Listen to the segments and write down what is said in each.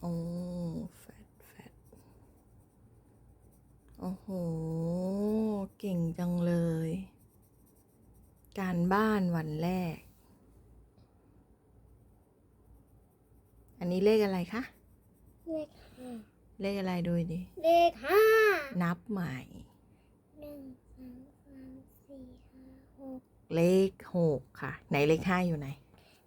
โอ้แฟดแฟดโอ้โห เก่งจังเลย การบ้านวันแรก อันนี้เลขอะไรคะ เลขห้าเลขอะไรดูดิ เลขห้านับใหม่หนึ่งสองสามสี่ห้าหกเลขหกค่ะ ไหนเลขห้าอยู่ไหน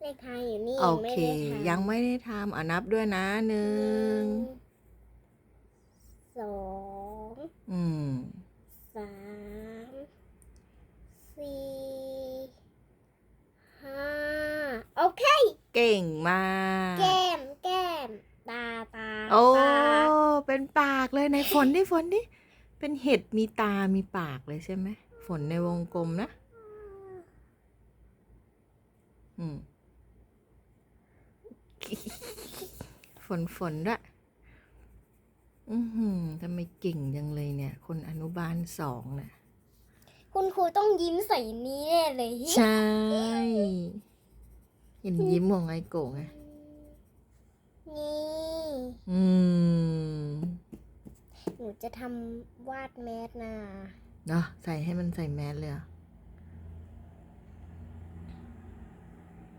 เลขห้าอยู่นี่โอไม่เค ได้ทำยังไม่ได้ทำอะนับด้วยนะหนึ่งสองอืม สามสี่ห้าโอเค เก่งมาก แก้มแก้มตาตาโอ้ ตาเป็นปากเลยในฝนดิฝนดิเป็นเห็ดมีตามีปากเลยใช่ไหม ฝนในวงกลมนะ อืม นฝนด้วยอือหือทำไมเก่งจังเลยเนี่ย คนอนุบาลสองน่ะ คุณครูต้องยิ้มใส่นี้แน่เลยใช่ เห็นยิ้มของไอโกะไงนี่ อืม หนูจะทำวาดแมสนะเนาะใส่ให้มันใส่แมสเลยเหรอ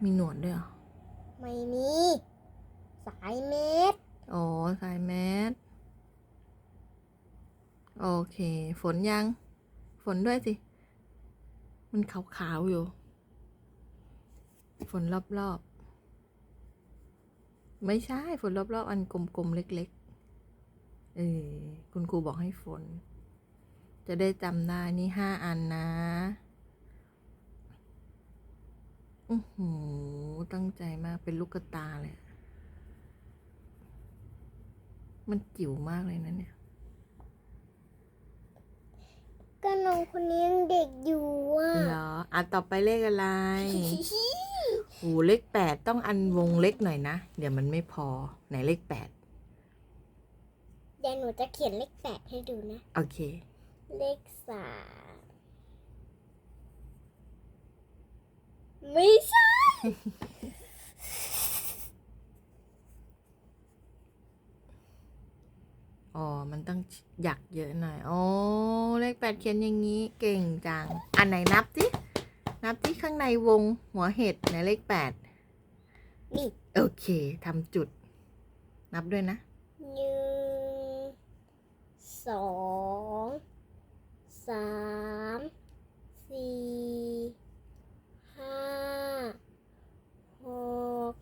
มีหนวดด้วยเหรอ ไม่มี สายเมสอ๋อใส่แมสโอเค ฝนยัง ฝนด้วยสิ มันขาวๆอยู่ ฝนรอบๆ ไม่ใช่ฝนรอบๆ อันกลมๆ เล็กๆ เออคุณครูบอกให้ฝน จะได้จำได้นี่ห้าอันนะอือหือตั้งใจมากเป็นลูกกระตาเลยอะ มันจิ๋วมากเลยนะเนี่ย ก็น้องคนนี้ยังเด็กอยู่อะเหรอ อะต่อไปเลขอะไรโอ้เลขแปดต้องอันวงเล็กหน่อยนะ เดี๋ยวมันไม่พอ ไหนเลขแปดเดี๋ยวหนูจะเขียนเลขแปดให้ดูนะ โอเค เลขสามไม่ใช่ อ๋อ มันต้องหยักเยอะหน่อย โอ้เลขแปดเขียนอย่างนี้เก่งจัง อันไหนนับสิ นับที่ข้างในวงหัวเห็ดในเลขแปดนี่โอเคทำจุด นับด้วยนะหนึ่งสองสามสี่ห้าหก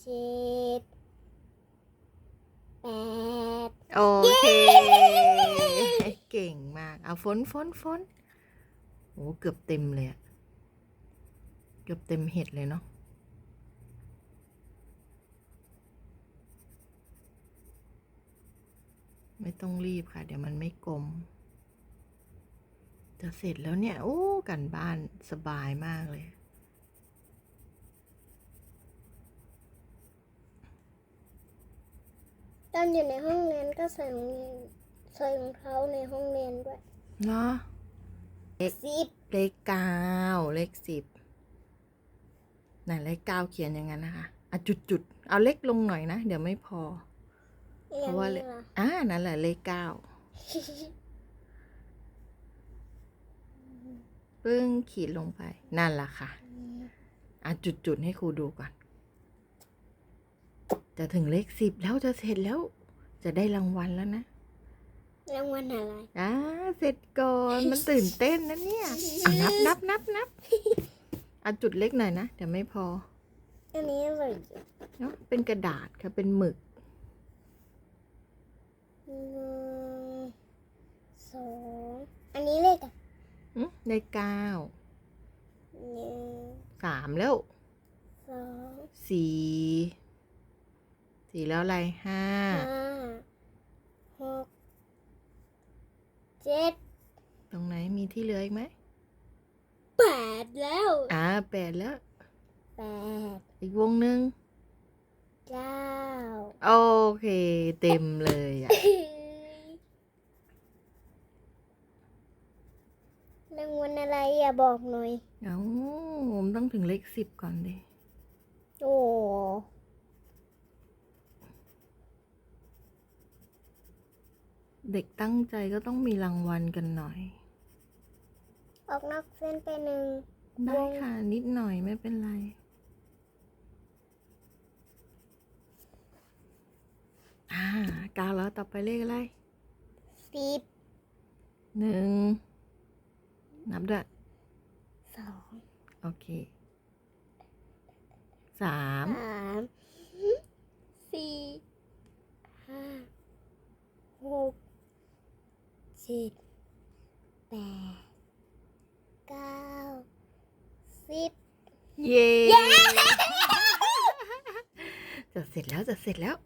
เจ็ดแปด โอ เก่งมาก เอาฝนฝนฝนโอ้เกือบเต็มเลยอะเกือบเต็มเห็ดเลยเนาะไม่ต้องรีบค่ะ เดี๋ยวมันไม่กลม จะเสร็จแล้วเนี่ย โอ้ กันบ้านสบายมากเลย ตอนอยู่ในห้องเรียนก็ใส่รองเรียนใส่รองเท้าในห้องเรียนด้วย เนาะสิบเลขเก้าเลขสิบไหนเลขเก้าเขียนอย่างนั้นนะคะอะจุดจุดๆเอาเล็กลงหน่อยนะ เดี๋ยวไม่พอ เพราะว่าเลเรีขยนอ่านั่นแหละเลขเก้าปึ้งขีดลงไป นั่นแหละค่ะ อะจุดจุดๆให้ครูดูก่อน จะถึงเลขสิบแล้วจะเสร็จแล้ว จะได้รางวัลแล้วนะรางวัลอะไรอ่าเสร็จก่อนมันตื่นเต้นนะเนี่ยอะนับนับนับนับอะจุดเล็กหน่อยนะเดี๋ยวไม่พอ อันนี้อะไรเนาะเป็นกระดาษค่ะเป็นหมึกหนึ่งสองอันนี้เลขอะอืมได้เก้าหนึ่งสามแล้วสองสี่ สี่แล้วอะไรห้าห้าหกเจ็ดตรงไหนมีที่เหลืออีกไหมแปดแล้วอ่าแปดแล้วแปดอีกวงหนึ่งเก้าโอเค เต็มเลยอะรางวัลอะไรอย่าบอกหน่อย เอ้าผมต้องถึงเลขสิบก่อนดิโอ้ เด็กตั้งใจก็ต้องมีรางวัลกันหน่อย ออกนอกเส้นไปหนึ่งได้ค่ะ นิดหน่อยไม่เป็นไร อ่ากาวแล้วต่อไปเลขอะไรสิบหนึ่งนับด้วยสองโอเคสาม สามสี่ห้าหกเจ็ดแปดเก้าสิบ เย้จะเสร็จแล้วจะเสร็จแล้ว